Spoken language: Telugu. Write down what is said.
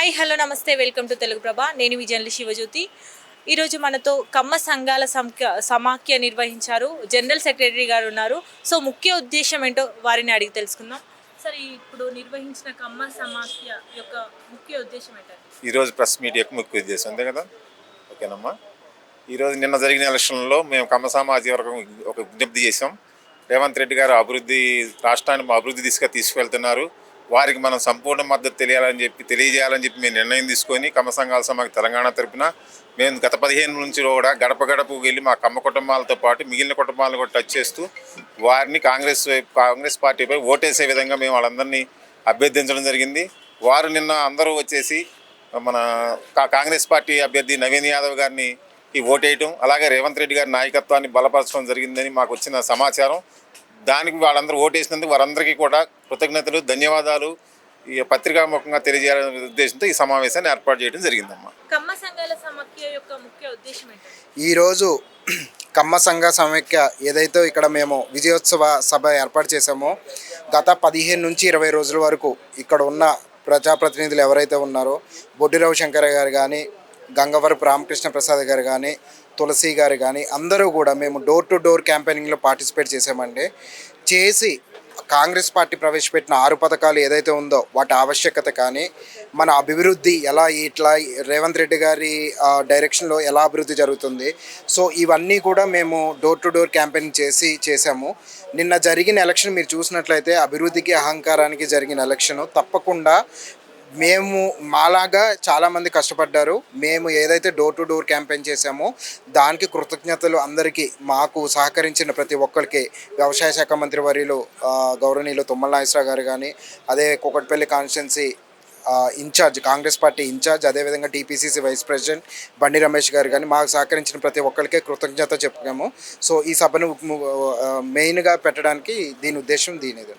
హాయ్ హలో నమస్తే వెల్కమ్ టు తెలుగు ప్రభ. నేను విజయన్లి శివజ్యోతి. ఈరోజు మనతో కమ్మ సంఘాల సంఖ్య సమాఖ్య నిర్వహించారు. జనరల్ సెక్రటరీ గారు ఉన్నారు. సో ముఖ్య ఉద్దేశం ఏంటో వారిని అడిగి తెలుసుకుందాం. సరే ఇప్పుడు నిర్వహించిన కమ్మ సమాఖ్య యొక్క ముఖ్య ఉద్దేశం ఏంటంటే ఈరోజు ప్రెస్ మీడియాకు ముఖ్య ఉద్దేశం అంతే కదా? ఓకేనమ్మా. ఈరోజు నిన్న జరిగిన ఎలక్షన్లో మేము కమ్మ సామాజిక వర్గం ఒక విజ్ఞప్తి చేసాం రేవంత్ రెడ్డి గారు అభివృద్ధి రాష్ట్రాన్ని అభివృద్ధి దిశగా తీసుకువెళ్తున్నారు. వారికి మనం సంపూర్ణ మద్దతు తెలియాలని చెప్పి తెలియజేయాలని చెప్పి మేము నిర్ణయం తీసుకొని కమ్మ సంఘాల సమాఖ్య తెలంగాణ తరపున మేము గత పదిహేను నుంచి కూడా గడప గడపకు వెళ్ళి మా కమ్మ కుటుంబాలతో పాటు మిగిలిన కుటుంబాలను కూడా టచ్ చేస్తూ వారిని కాంగ్రెస్ కాంగ్రెస్ పార్టీపై ఓటేసే విధంగా మేము వాళ్ళందరినీ అభ్యర్థించడం జరిగింది. వారు నిన్న అందరూ వచ్చేసి మన కా- కాంగ్రెస్ పార్టీ అభ్యర్థి నవీన్ యాదవ్ గారిని ఈ ఓటేయటం అలాగే రేవంత్ రెడ్డి గారి నాయకత్వాన్ని బలపరచడం జరిగిందని మాకు వచ్చిన సమాచారం. దానికి వాళ్ళందరూ ఓటేసినందుకు వారందరికీ కూడా కృతజ్ఞతలు ధన్యవాదాలు. ఈ పత్రికాముఖంగా తెలియజేయాలనే ఉద్దేశంతో ఈ సమావేశాన్ని ఏర్పాటు చేయడం జరిగిందమ్మా. కమ్మ సంఘాల సమాఖ్య యొక్క ముఖ్య ఉద్దేశం ఏంటంటే ఈరోజు కమ్మ సంఘ సమైక్య ఏదైతే ఇక్కడ మేము విజయోత్సవ సభ ఏర్పాటు చేశామో గత పదిహేను నుంచి ఇరవై రోజుల వరకు ఇక్కడ ఉన్న ప్రజాప్రతినిధులు ఎవరైతే ఉన్నారో బొడ్డి రవిశంకర్ గారు కానీ గంగవరపు రామకృష్ణ ప్రసాద్ గారు కానీ తులసి గారు కానీ అందరూ కూడా మేము డోర్ టు డోర్ క్యాంపెయినింగ్లో పార్టిసిపేట్ చేసామండి చేసి కాంగ్రెస్ పార్టీ ప్రవేశపెట్టిన ఆరు పథకాలు ఏదైతే ఉందో వాటి ఆవశ్యకత కానీ మన అభివృద్ధి ఎలా ఇట్లా రేవంత్ రెడ్డి గారి డైరెక్షన్లో ఎలా అభివృద్ధి జరుగుతుంది. సో ఇవన్నీ కూడా మేము డోర్ టు డోర్ క్యాంపెయిన్ చేసి చేశాము. నిన్న జరిగిన ఎలక్షన్ మీరు చూసినట్లయితే అభివృద్ధికి అహంకారానికి జరిగిన ఎలక్షన్ తప్పకుండా మేము మాలాగా చాలామంది కష్టపడ్డారు. మేము ఏదైతే డోర్ టు డోర్ క్యాంపెయిన్ చేశామో దానికి కృతజ్ఞతలు అందరికీ మాకు సహకరించిన ప్రతి ఒక్కరికి వ్యవసాయ శాఖ మంత్రి వర్యులు గౌరవనీయులు తుమ్మల నాగేశ్వరరావు గారు కానీ అదే Kukatpally constituency incharge Congress party incharge అదేవిధంగా TPCC vice president Bandi Ramesh garu కానీ మాకు సహకరించిన ప్రతి ఒక్కరికే కృతజ్ఞత చెప్పాము సో ఈ సభను మెయిన్గా పెట్టడానికి దీని ఉద్దేశం దీనిది.